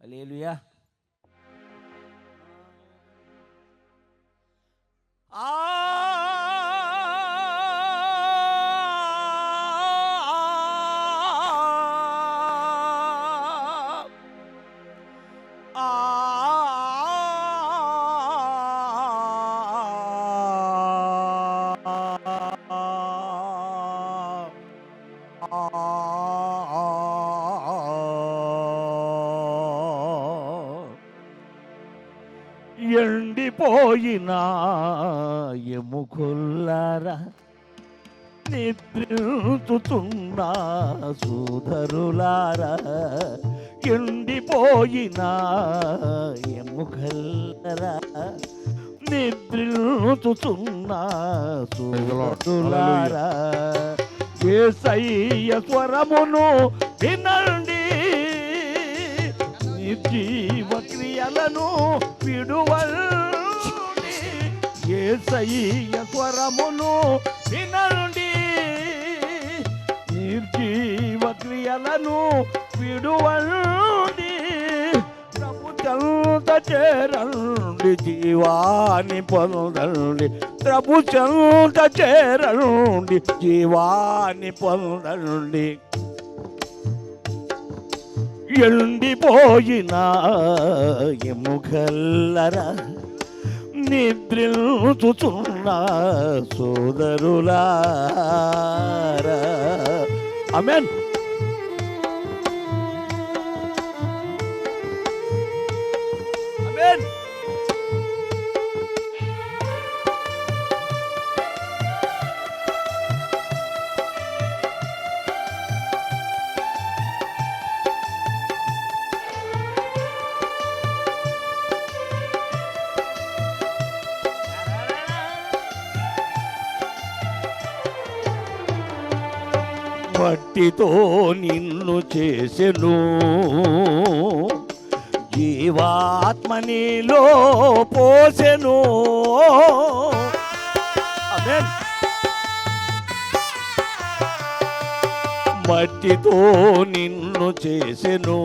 Alleluia ఆ ఎండిపోయిన ఎముకల్లారా నిద్రించుతున్న సోదరులారా ఎండిపోయిన ఎముకల్లారా నిద్రించుతున్న సోదరులారా ఏసయ్య స్వరమును వినండి నిర్జీవ క్రియలను విడువల్ని ఏసయ్య స్వరమును వినండి నిర్జీవ క్రియలను విడువల్ని ప్రభు చేరండి జీవాన్ని పొందండి ప్రభుత్వంత చేరండి జీవాన్ని పొందండి ఎండిపోయిన ఎముకల్లరా నిద్రించుచున్న సోదరులారా. అమెన్ పట్టితో నిన్ను చేసెను. జీవాత్మ నీలో పోసెను. మట్టితో నిన్ను చేసెను.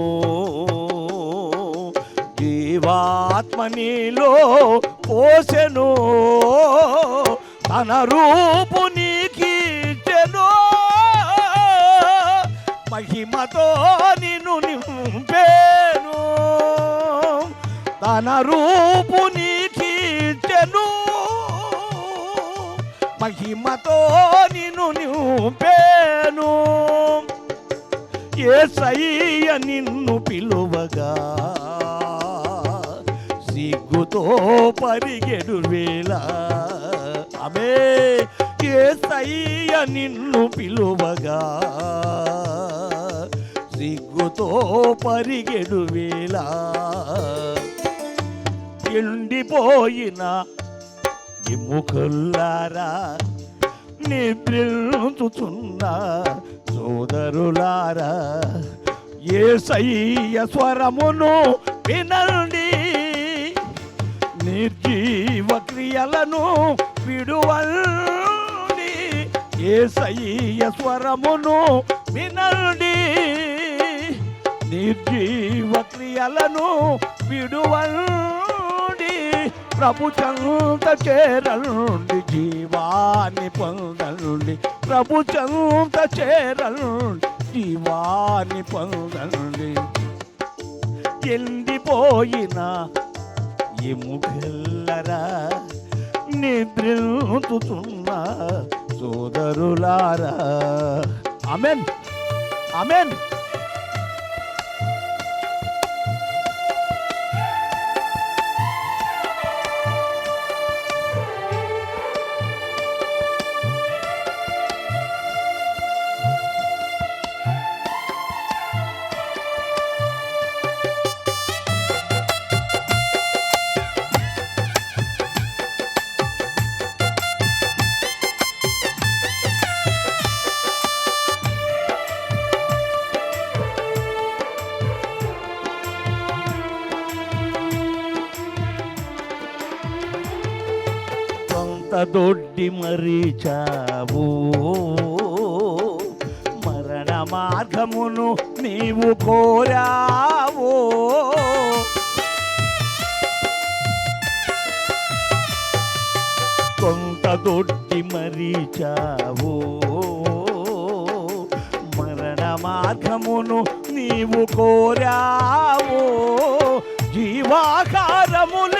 జీవాత్మ నీలో పోసెను. తన రూపుని తన రూపు నీకిచ్చెను మహిమతో నిన్ను నింపేను. సయ్య నిన్ను పిలువగా సిగ్గుతో పరిగెడు వేళ. అమే ఏ సయ్య నిన్ను పిలువగా సిగ్గుతో పరిగెడు వేళ. ఎండిపోయిన ఎముకల్లారా నిద్రించుతున్న సోదరులారా ఏసయ్య స్వరమును వినండి. నిర్జీవ క్రియలను విడువండి ఏ సయ్య స్వరమును వినండి. నిర్జీవ క్రియలను విడువండి ప్రభు చంత చేరలుండి జీవాన్ని పొందలుండి. ప్రభు చంత చేరలుండి జీవాన్ని పొందలుండి. ఎండిపోయిన ఎముకల్లరా నిద్రించుతున్న సోదరులారా. అమెన్ అమెన్ దొడ్డి మరీచావు. మరణ మార్గమును నీవు కోరావు. కొంత దొడ్డి మరీచావు. మరణ మార్గమును నీవు కోరావు. జీవాకారములు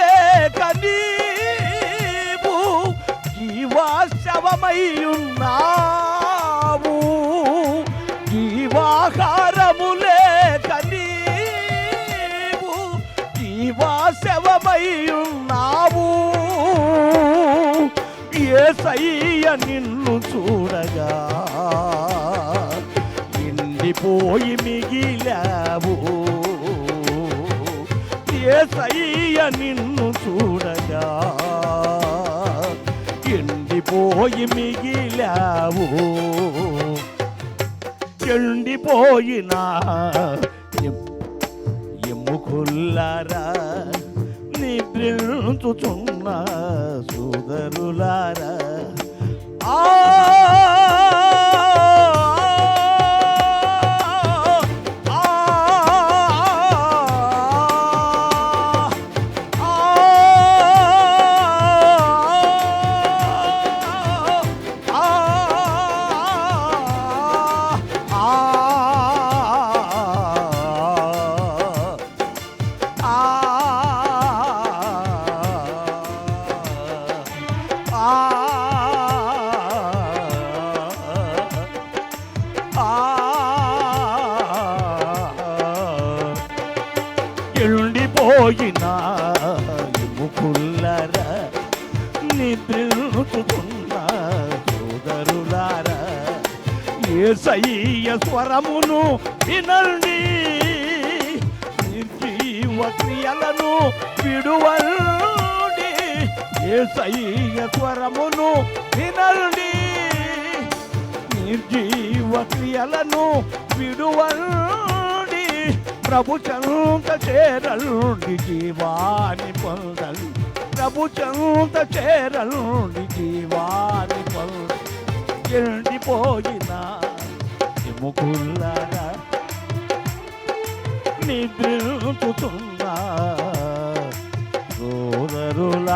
జీవాశవమయ్యున్నావు జీవాకారము లేక నీవు జీవాశవమయ్యున్నావు సయ్య నిన్ను చూడగా నిండిపోయి మిగిలావు. ఏ సయ్య నిన్ను చూడగా పోయి మిగిలావు. ఎండిపోయినా ఎమ్ముకుల్లారా నిద్రించుచున్న సోదరులారా. ఆ, ఎండిపోయిన ఎముకుల్లరా నిద్రించుతున్న సోదరులారా సయ్య స్వరమును వినండి. నిర్జీవ క్రియలను విడువల్డి సయ్య స్వరమును వినండి. నిర్జీవ క్రియలను విడువల్డి ప్రభు చంత చేరలుండి జీవాని పొందలు. ప్రభు చంత చేరలుండి జీవాని పొందలు. ఎండిపోయిన ఎముకుల్లారా నిద్రించుతున్నా సోదరులారా